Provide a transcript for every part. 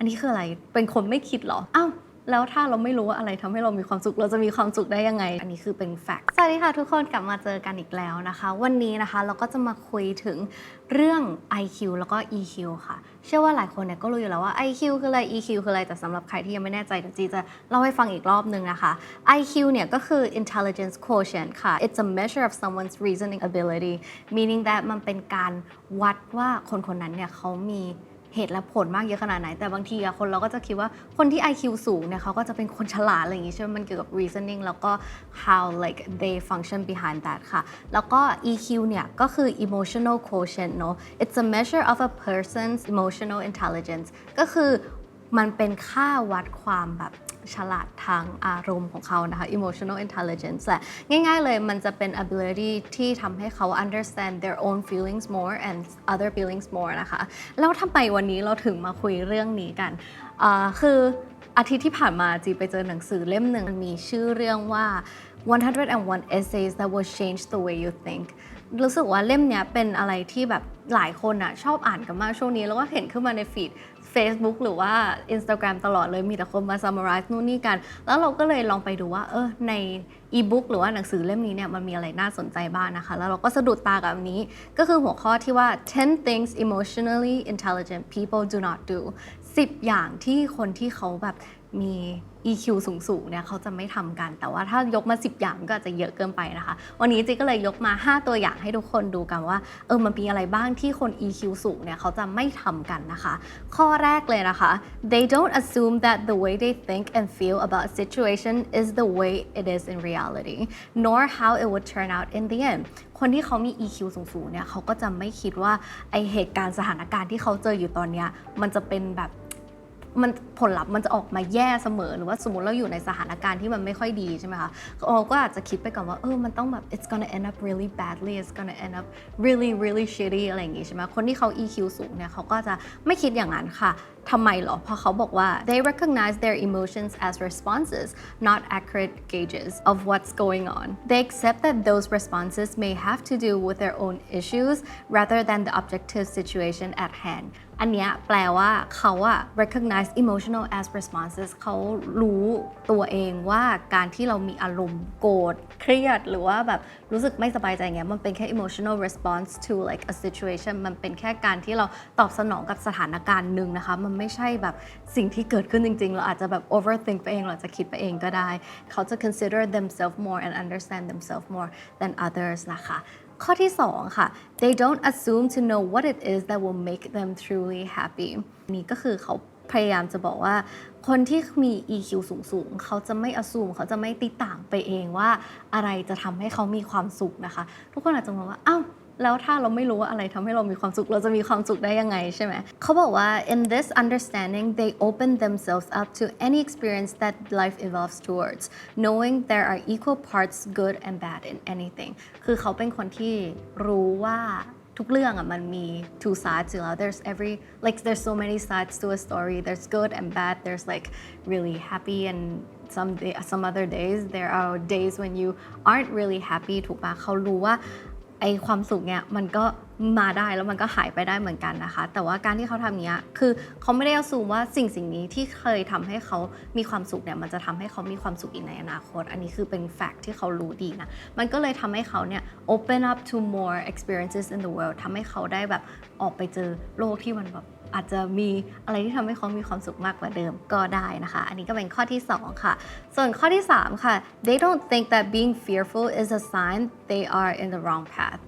อันนี้คืออะไรเป็นคนไม่คิดเหรออ้าวแล้วถ้าเราไม่รู้ว่าอะไรทำให้เรามีความสุข เราจะมีความสุขได้ยังไง อันนี้คือเป็นแฟกต์สวัสดีค่ะทุกคนกลับมาเจอกันอีกแล้วนะคะ วันนี้นะคะเราก็จะมาคุยถึงเรื่อง IQ แล้วก็ EQ ค่ะ เชื่อว่าหลายคนเนี่ยก็รู้อยู่แล้วว่า IQ คืออะไร EQ คืออะไรแต่สำหรับใครที่ยังไม่แน่ใจเดี๋ยวจีจะเล่าให้ฟังอีกรอบนึงนะคะ IQ เนี่ยก็คือ intelligence quotient ค่ะ it's a measure of someone's reasoning ability meaning that มันเป็นการวัดว่าคนคนนั้นเนี่ยเขามี เหตุและผลมากเยอะขนาดไหน แต่บางทีอะคนเราก็จะคิดว่าคนที่ IQ สูงเนี่ยเขาก็จะเป็นคนฉลาดอะไรอย่างงี้ใช่ไหมมันเกี่ยวกับ reasoning แล้วก็ how like they function behind that ค่ะ แล้วก็ EQ เนี่ยก็คือ emotional quotient เนาะ it's a measure of a person's emotional intelligence ก็คือมันเป็นค่าวัดความแบบ ฉลาดทางอารมณ์ของเขานะคะ emotional intelligence แหละง่ายๆเลยมันจะเป็น ability ที่ทำให้เขา understand their own feelings more and other feelings more นะคะแล้วทำไมวันนี้เราถึงมาคุยเรื่องนี้กัน คืออาทิตย์ที่ผ่านมาจีไปเจอหนังสือเล่มหนึ่งมีชื่อเรื่องว่า 101 essays that will change the way you think รู้สึกว่าเล่มเนี้ยเป็นอะไรที่แบบหลายคนอะชอบอ่านกันมากช่วงนี้ แล้วก็เห็นขึ้นมาในฟีด Facebook หรือว่า Instagram ตลอดเลยมีแต่คนมา summarize นู่นนี่กัน แล้วเราก็เลยลองไปดูว่าเออในอีบุ๊กหรือว่าหนังสือเล่มนี้เนี่ยมันมีอะไรน่าสนใจบ้างนะคะ แล้วเราก็สะดุดตากับอันนี้ ก็คือหัวข้อที่ว่า 10 things emotionally intelligent people do not do 10 อย่างที่คนที่เขาแบบ มี EQ สูงๆเนี่ยเขาจะไม่ทำกัน แต่ว่าถ้ายกมา 10 อย่างก็อาจจะเยอะเกินไปนะคะ วันนี้จีก็เลยยกมา 5 ตัวอย่างให้ทุกคนดูกันว่าเออมันมีอะไรบ้างที่คน EQ สูงเนี่ยเขาจะไม่ทำกันนะคะ ข้อแรกเลยนะคะ they don't assume that the way they think and feel about a situation is the way it is in reality nor how it would turn out in the end คนที่เขามี EQ สูงๆเนี่ยเขาก็จะไม่คิดว่าไอเหตุการณ์สถานการณ์ที่เขาเจออยู่ตอนเนี้ยมันจะเป็นแบบ มันผลลัพธ์มันจะออกมาแย่เสมอ หรือว่าสมมติเราอยู่ในสถานการณ์ที่มันไม่ค่อยดีใช่ไหมคะเราก็อาจจะคิดไปก่อนว่าเออมันต้องแบบ it's gonna end up really badly it's gonna end up really really shitty อะไรอย่างงี้ใช่ไหมคนที่เขา EQ สูงเนี่ยเขาก็จะไม่คิดอย่างนั้นค่ะทำไมเหรอ เพราะเขาบอกว่า they recognize their emotions as responses not accurate gauges of what's going on they accept that those responses may have to do with their own issues rather than the objective situation at hand อันเนี้ยแปลว่าเขาอะ recognize emotional as responses เขารู้ตัวเองว่าการที่เรามีอารมณ์โกรธเครียด หรือว่าแบบรู้สึกไม่สบายใจเงี้ยมันเป็นแค่ emotional response to like a situation มันเป็นแค่การที่เราตอบสนองกับสถานการณ์หนึ่งนะคะ มันไม่ใช่แบบสิ่งที่เกิดขึ้นจริง ๆ เราอาจจะแบบ overthink ไปเองเราจะคิดไปเองก็ได้ เขาจะ consider themselves more and understand themselves more than others นะคะ ข้อที่ 2 ค่ะ they don't assume to know what it is that will make them truly happy นี่ก็คือเขาพยายามจะบอกว่า คนที่มี EQ สูงๆ เขาจะไม่อสูมเขาจะไม่ติดต่างไปเองว่าอะไรจะทำให้เขามีความสุขนะคะ ทุกคนอาจจะมองว่า อ้าว แล้วถ้าเราไม่รู้ว่าอะไรทำให้เรามีความสุข เราจะมีความสุขได้ยังไงใช่ไหมเขาบอกว่า in this understanding they open themselves up to any experience that life evolves towards knowing there are equal parts good and bad in anything คือเขาเป็นคนที่รู้ว่าทุกเรื่องอะมันมี two sides อยู่แล้ว there's every like there's so many sides to a story there's good and bad there's like really happy and some day, some other days there are days when you aren't really happy ถูกปะเขารู้ว่า ไอความสุขเนี่ยมันก็มาได้แล้วมันก็หายไปได้เหมือนกันนะคะ แต่ว่าการที่เขาทำเนี้ยคือเขาไม่ได้เอาซูมว่าสิ่งสิ่งนี้ที่เคยทำให้เขามีความสุขเนี่ยมันจะทำให้เขามีความสุขอีกในอนาคต อันนี้คือเป็นแฟกต์ที่เขารู้ดีนะ มันก็เลยทำให้เขาเนี่ย open up to more experiences in the world ทำให้เขาได้แบบออกไปเจอโลกที่มันแบบ อาจจะมีอะไรที่ทำให้เขามีความสุขมากกว่าเดิมก็ได้นะคะ อันนี้ก็เป็นข้อที่ 2 ค่ะ ส่วนข้อที่ 3 ค่ะ they don't think that being fearful is a sign they are in the wrong path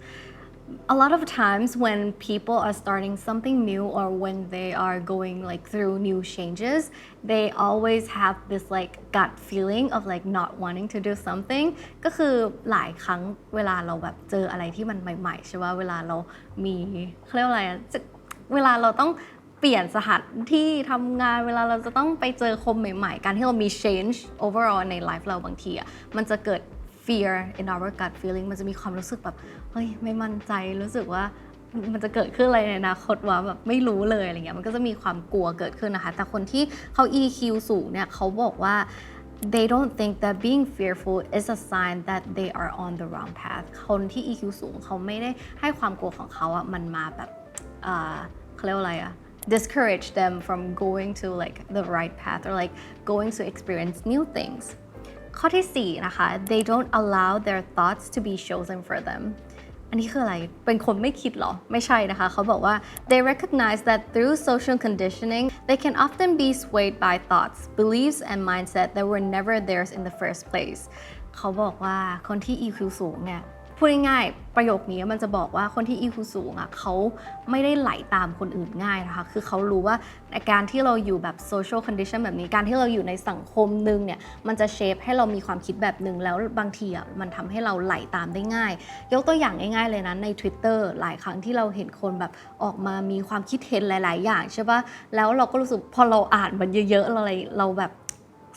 a lot of times when people are starting something new or when they are going like through new changes they always have this like gut feeling of like not wanting to do something ก็คือหลายครั้งเวลาเราแบบเจออะไรที่มันใหม่ๆใช่ว่าเวลาเรามีเขาเรียกว่าอะไรจะ เวลาเราต้องเปลี่ยนสถานที่ทำงานเวลาเราจะต้องไปเจอคนใหม่ๆ การที่เรามี change overall ใน life เราบางทีอะมันจะเกิด fear in our gut feeling มันจะมีความรู้สึกแบบเฮ้ยไม่มั่นใจรู้สึกว่ามันจะเกิดขึ้นอะไรในอนาคตวะแบบไม่รู้เลยอะไรเงี้ยมันก็จะมีความกลัวเกิดขึ้นนะคะ แต่คนที่เขา EQ สูงเนี่ยเขาบอกว่า they don't think that being fearful is a sign that they are on the wrong path คนที่ EQ สูงเขาไม่ได้ให้ความกลัวของเขาอะมันมาแบบ เขาเรียกว่าอะไรอะ discourage them from going to like the right path or like going to experience new things ข้อที่ 4 นะคะ they don't allow their thoughts to be chosen for them อันนี้คืออะไร เป็นคนไม่คิดเหรอ ไม่ใช่นะคะ เขาบอกว่า they recognize that through social conditioning they can often be swayed by thoughts beliefs and mindset that were never theirs in the first place เขาบอกว่าคนที่ EQ สูงเนี่ย พูดง่ายๆประโยคนี้มันจะบอกว่าคนที่ EQ สูงอะเขาไม่ได้ไหลตามคนอื่นง่ายนะคะคือเขารู้ว่าการที่เราอยู่แบบ social condition แบบนี้การที่เราอยู่ในสังคมหนึ่งเนี่ยมันจะเชฟให้เรามีความคิดแบบหนึ่งแล้วบางทีอะมันทำให้เราไหลตามได้ง่าย ยกตัวอย่างง่ายๆเลยนะใน Twitter หลายครั้งที่เราเห็นคนแบบออกมามีความคิดเห็นหลาย ๆ อย่างใช่ปะแล้วเราก็รู้สึกพอเราอ่านมันเยอะๆเราเลยเราแบบ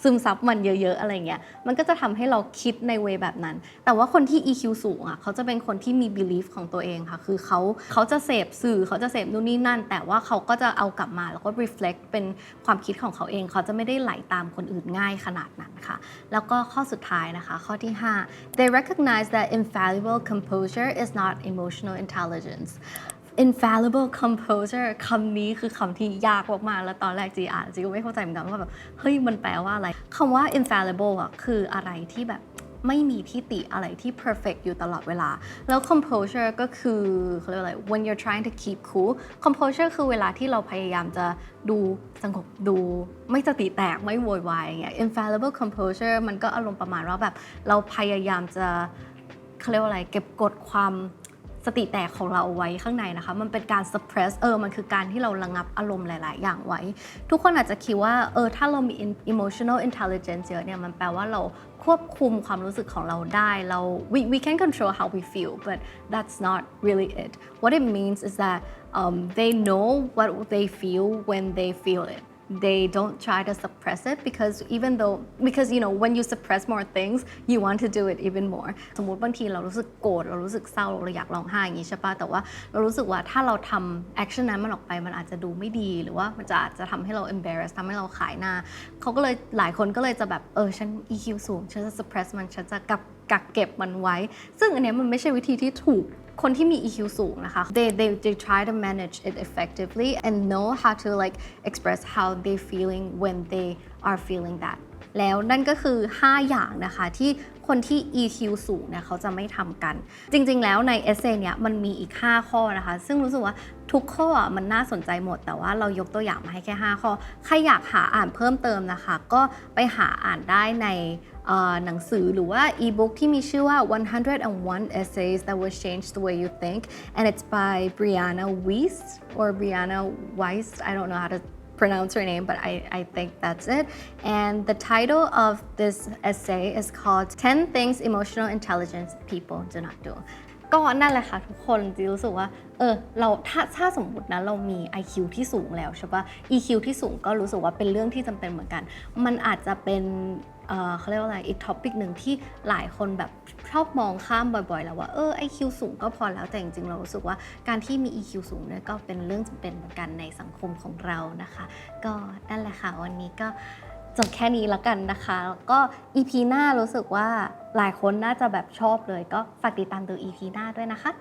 ซึมซับมันเยอะๆอะไรเงี้ยมันก็จะทำให้เราคิดในเวแบบนั้น แต่ว่าคนที่ EQ สูงอะเขาจะเป็นคนที่มี belief ของตัวเองค่ะ คือเขาเขาจะเสพสื่อเขาจะเสพนู่นนี่นั่น แต่ว่าเขาก็จะเอากลับมาแล้วก็ reflect เป็นความคิดของเขาเอง เขาจะไม่ได้ไหลตามคนอื่นง่ายขนาดนั้นค่ะ แล้วก็ข้อสุดท้ายนะคะ ข้อที่ 5 they recognize that infallible composure is not emotional intelligence infallible composer คำนี้คือคำที่ยากมากๆ แล้วตอนแรกจีอ่านจีก็ไม่เข้าใจเหมือนกันว่าแบบ เฮ้ย มันแปลว่าอะไร คำว่า infallible อะ คืออะไรที่แบบไม่มีที่ติอะไรที่ perfect อยู่ตลอดเวลา แล้ว composure ก็คือเขาเรียกว่าอะไร when you're trying to keep cool composure คือเวลาที่เราพยายามจะดูสงบดูไม่สติแตกไม่โวยวายอย่างเงี้ย infallible composure มันก็อารมณ์ประมาณว่าแบบ เราพยายามจะเขาเรียกว่าอะไร เก็บกดความ สติแตกของเราเอาไว้ข้างในนะคะ มันเป็นการ suppress เออ มันคือการที่เราระงับอารมณ์หลาย ๆ อย่างไว้ ทุกคนอาจจะคิดว่า เออ ถ้าเรามี emotional intelligence เยอะเนี่ย มันแปลว่าเราควบคุมความรู้สึกของเราได้เรา we we can control how we feel but that's not really it what it means is that um, they know what they feel when they feel it they don't try to suppress it because even though because you know when you suppress more things you want to do it even more สมมติบางทีเรารู้สึกโกรธเรารู้สึกเศร้าเราอยากร้องไห้อย่างนี้ใช่ปะแต่ว่าเรารู้สึกว่าถ้าเราทำ action นั้นมันออกไปมันอาจจะดูไม่ดีหรือว่ามันจะอาจจะทำให้เรา embarrass ทำให้เราขายหน้าเขาก็เลยหลายคนก็เลยจะแบบเออฉัน EQ สูงฉันจะ suppress มันฉันจะกักกักเก็บมันไว้ ซึ่งอันเนี้ยมันไม่ใช่วิธีที่ถูก คนที่มี EQ สูงนะคะ they they they try to manage it effectively and know how to like express how they feeling when they are feeling that แล้วนั่นก็คือ 5 อย่างนะคะที่ คนที่ EQ สูงเนี่ยเขาจะไม่ทำกัน จริง ๆ แล้วในเอเซเนี่ยมันมีอีก 5 ข้อนะคะ ซึ่งรู้สึกว่าทุกข้ออะมันน่าสนใจหมด แต่ว่าเรายกตัวอย่างมาให้แค่ 5 ข้อ ใครอยากหาอ่านเพิ่มเติมนะคะ ก็ไปหาอ่านได้ในหนังสือหรือว่าอีบุ๊กที่มีชื่อว่า 101 essays that will change the way you think and it's by Brianna Weiss or Brianna Weiss I don't know how to pronounce her name, but I, I think that's it. And the title of this essay is called 10 Things Emotional Intelligence People Do Not Do. ก็นั่นแหละค่ะทุกคนจีรู้สึกว่า เออ เราถ้าถ้าสมมตินะเรามี IQ ที่สูงแล้วใช่ปะ EQ ที่สูงก็รู้สึกว่าเป็นเรื่องที่จำเป็นเหมือนกัน มันอาจจะเป็นเออเขาเรียกว่าอะไร อีกท็อปิกหนึ่งที่หลายคนแบบ อบมองข้ามบ่อยๆ แล้วว่าเออ IQ สูงก็พอแล้วแต่จริงๆ เรารู้สึกว่าการที่มี EQ สูงเนี่ยก็เป็นเรื่องจำเป็นเหมือนกันในสังคมของเรานะคะ ก็นั่นแหละค่ะ วันนี้ก็จบแค่นี้แล้วกันนะคะแล้วก็ EP หน้ารู้สึกว่าหลายคนน่าจะแบบชอบเลย ก็ฝากติดตามดู EP หน้าด้วยนะคะ